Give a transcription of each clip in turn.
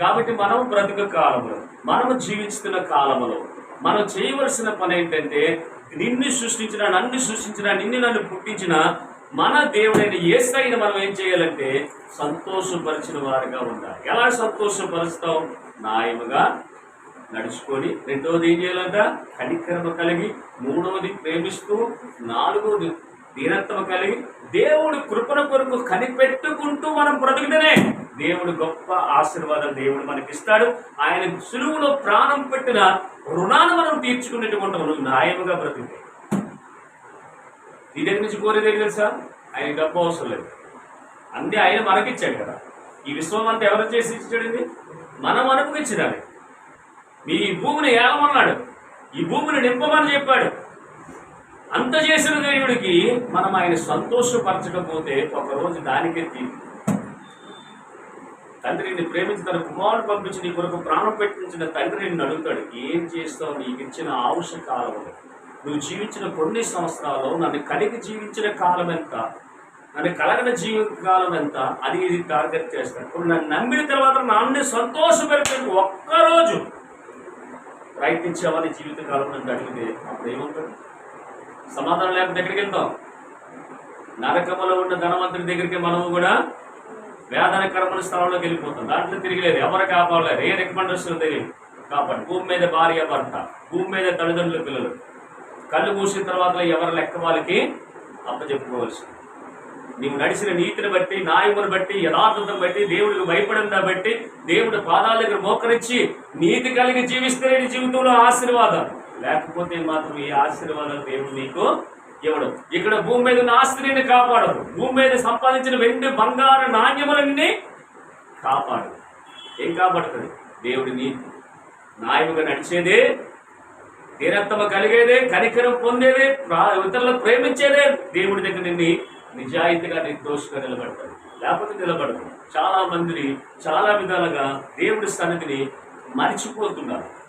కాబట్టి మనం బ్రతుకు కాలంలో మనము జీవిస్తున్న కాలంలో మనం చేయవలసిన పని ఏంటంటే నిన్ను సృష్టించిన నన్ను సృష్టించిన నిన్ను నన్ను పుట్టించిన మన దేవుడైన ఏసైని మనం ఏం చేయాలంటే సంతోషపరిచిన వారిగా ఉండాలి. ఎలా సంతోషపరుస్తాం? న్యాయముగా నడుచుకొని రెండవది ఏం చేయాలంట? కనికరమ కలిగి మూడవది ప్రేమిస్తూ నాలుగవది దీనత్వం కలిగి దేవుడు కృపణ కొరకు కనిపెట్టుకుంటూ మనం బ్రతుకుతేనే దేవుడు గొప్ప ఆశీర్వాదం దేవుడు మనకి ఇస్తాడు ఆయన సులువులో ప్రాణం పెట్టిన రుణాన్ని మనం తీర్చుకునేటువంటి మనం న్యాయముగా బ్రతికితే నీ దగ్గర నుంచి కోరేదే తెలుసా? ఆయన డబ్బు అవసరం లేదు. అంతే ఆయన మనకిచ్చాడు కదా. ఈ విశ్వం అంతా ఎవరు చేసి ఇచ్చాడండి మనం అనుభవించాలి మీ భూమిని ఏలమన్నాడు. ఈ భూమిని నింపమని చెప్పాడు. అంత చేసిన దేవుడికి మనం ఆయన సంతోషపరచకపోతే ఒకరోజు దానికే తీరు తండ్రిని ప్రేమించి తన కుమారుడు పంపించి నీ కొరకు ప్రాణం పెట్టించిన తండ్రి నిన్ను అడుగుతాడు ఏం చేస్తావు? నీకు ఇచ్చిన ఆవుష కాలంలో నువ్వు జీవించిన కొన్ని సంవత్సరాలు నన్ను కలిగి జీవించిన కాలం ఎంత? నన్ను కలగిన జీవిత కాలం ఎంత? అది ఇది టార్గెట్ చేస్తాడు. ఇప్పుడు నన్ను నమ్మిన తర్వాత నన్ను సంతోషపెట్టడానికి ఒక్కరోజు ప్రయత్నించావని జీవితకాలం నన్ను అడిగితే అప్పుడు ఏమంటాడు? సమాధానం లేకుండా ఎక్కడికి వెళ్తాం? నరకములో ఉన్న ధనవంతుడి దగ్గరికి మనము కూడా వేదన కర్మల స్థలంలోకి వెళ్ళిపోతాం. దాంట్లో తిరిగిలేదు. ఎవరు కాపాడలేదు? ఏ రికమెండేషన్ తెలియదు కాబట్టి భూమి మీద భార్య భర్త భూమి మీద తల్లిదండ్రుల పిల్లలు. కళ్ళు మూసిన తర్వాత ఎవరి లెక్క వాళ్ళకి అప్పచెప్పుకోవాల్సి? నీవు నడిచిన నీతిని బట్టి న్యాయమును బట్టి యథార్థతను బట్టి దేవుడికి భయపడిన బట్టి దేవుడి పాదాల దగ్గర మోకరించి నీతి కలిగి జీవిస్తే నీ జీవితంలో ఆశీర్వాదాలు లేకపోతే మాత్రం ఈ ఆశీర్వాదాలు దేవుడు నీకు ఇవ్వడం. ఇక్కడ భూమి మీద ఉన్న ఆస్తిని కాపాడదు భూమి మీద సంపాదించిన వెండి బంగారు నాణ్యములన్నీ కాపాడు. ఏం కాపాడుతుంది? దేవుడి నీతి నాయముగా నడిచేదే దీనత్వం కలిగేదే కనికరం పొందేదే ఇతరులను ప్రేమించేదే దేవుడి దగ్గర నిన్ను నిజాయితీగా నిర్దోషంగా నిలబడతాడు. లేకపోతే నిలబడదు. చాలా మందిని చాలా విధాలుగా దేవుడి సన్నిధిని మర్చిపోతున్నారు.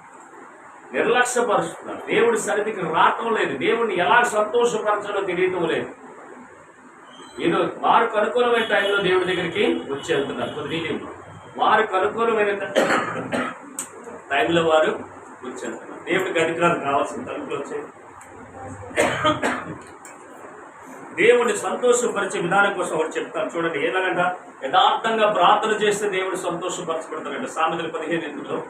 నిర్లక్ష్యపరుస్తున్నారు. దేవుడి సన్నిధికి రావటం లేదు. దేవుడిని ఎలా సంతోషపరచాలో తెలియటం లేదు. ఏదో వారికి అనుకూలమైన టైంలో దేవుడి దగ్గరికి వచ్చి వెళ్తున్నారు కొద్ది వారికి అనుకూలమైన టైంలో వారు వచ్చి వెళ్తున్నారు దేవుడికి అధికారం కావాల్సిన తలుపులు వచ్చాయి. దేవుడిని సంతోషపరిచే విధానం కోసం ఒకటి చెప్తాను. చూడండి ఎలాగంట యథార్థంగా ప్రార్థన చేస్తే దేవుడు సంతోషపరచబడతాడంట. సామెతలు పదిహేను ఎందులో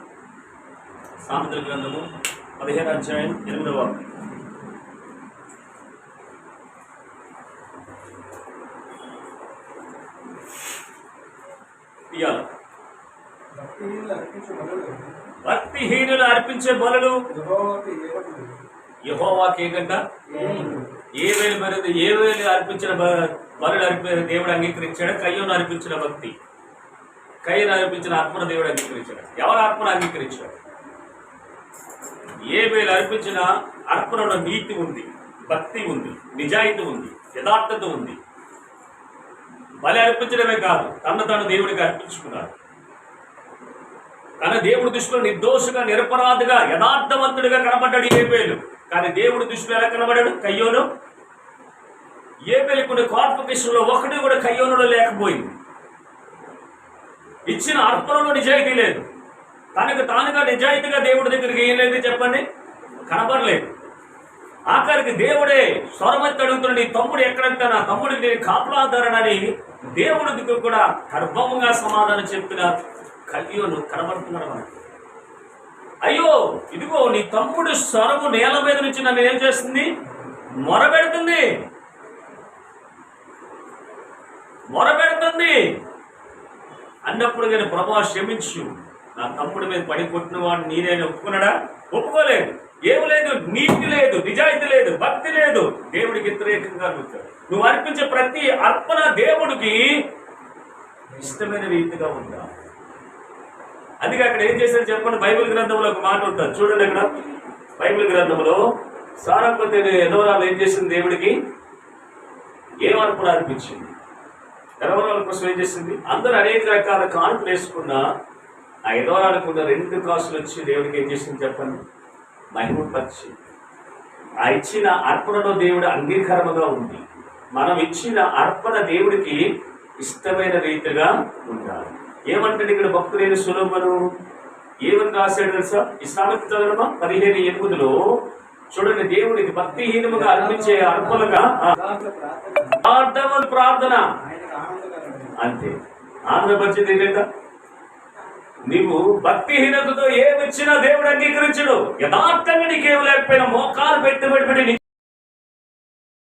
సామెతల గ్రంథము పదిహేను అధ్యాయం ఎనిమిదవ భక్తిహీనులు అర్పించే బలులు యహోవాకి ఏంటంట ఏ వేలు ఏ వేలు అర్పించిన బ- బలులు అర్పి దేవుడు అంగీకరించాడు? కయ్యోను అర్పించిన భక్తి. కయ్యను అర్పించిన ఆత్మను దేవుడు అంగీకరించాడు? ఎవరు ఆత్మను అంగీకరించాడు? ఏ వేలు అర్పించిన అర్పణలో నీతి ఉంది భక్తి ఉంది నిజాయితీ ఉంది యథార్థత ఉంది. బలి అర్పించడమే కాదు తన తన దేవుడికి అర్పించుకున్నాడు. తన దేవుడి దృష్టిలో నిర్దోషుగా నిరపరాధిగా యథార్థవంతుడిగా కనబడ్డాడు ఏబేలు. కానీ దేవుడి దృష్టిలో ఎలా కనబడాడు కయ్యోను. ఏబేలు కొన్ని క్వాలిఫికేషన్లో ఒకటి కూడా కయ్యోనులో లేకపోయింది. ఇచ్చిన అర్పణలో నిజాయితీ లేదు. తనకు తానుగా నిజాయితీగా దేవుడి దగ్గరికి ఏం లేదు చెప్పండి? కనబడలేదు ఆఖరికి దేవుడే స్వరమెత్తి అడుగుతున్న నీ తమ్ముడు ఎక్కడంటే నా తమ్ముడికి నేను దేవుడికి కూడా గర్భముగా సమాధానం చెప్పిన కయ్యోను కనబడుతున్నాడు మనకి. అయ్యో ఇదిగో నీ తమ్ముడు స్వరము నేల మీద నుంచి నన్ను ఏం చేస్తుంది? మొరబెడుతుంది. మొరబెడుతుంది. అన్నప్పుడు కానీ ప్రభా క్షమించు. నా తప్పుడు మీద పడి కొట్టిన వాడు నేనే ఒప్పుకున్నాడా? ఒప్పుకోలేదు. ఏమి లేదు నీతి లేదు నిజాయితీ లేదు భక్తి లేదు. దేవుడికి వ్యతిరేకంగా అడుగుతాడు నువ్వు అర్పించే ప్రతి అర్పణ దేవుడికి ఇష్టమైన రీతిగా ఉందా? అందుకే అక్కడ ఏం చేశాడు చెప్పండి? బైబిల్ గ్రంథంలో ఒక మాట ఉంటుంది. చూడండి అక్కడ. బైబిల్ గ్రంథంలో సారపతి ఎదవరాలు ఏం చేసింది దేవుడికి? ఏం అర్పణ అర్పించింది? ఎదవరాల కోసం ఏం చేసింది? అందరూ అనేక రకాల కానుకలు వేసుకున్న ఆ ఎదవరాలకు కూడా రెండు కాసులు వచ్చి దేవుడికి ఏం చేసింది చెప్పండి? మహిమపరిచి. ఆ ఇచ్చిన అర్పణలో దేవుడు అంగీకారముగా ఉంది. మనం ఇచ్చిన అర్పణ దేవుడికి ఇష్టమైన రీతిగా ఉండాలి. ఏమంటాడు ఇక్కడ భక్తులైన సులభను ఏమని రాశాడు తెలుసా? ఈ సామెత పదిహేను ఎనిమిదిలో చూడండి దేవుడికి భక్తిహీనముగా అర్పించే అర్పణగా ప్రార్థన. అంతే. ఆంధ్రపరిచింది ఏంటంటే నీవు భక్తిహీనతతో ఏమిచ్చినా దేవుడు అంగీకరించడు. యథార్థంగా నీకేం లేకపోయినా మోకాలు పెట్టి పెట్టి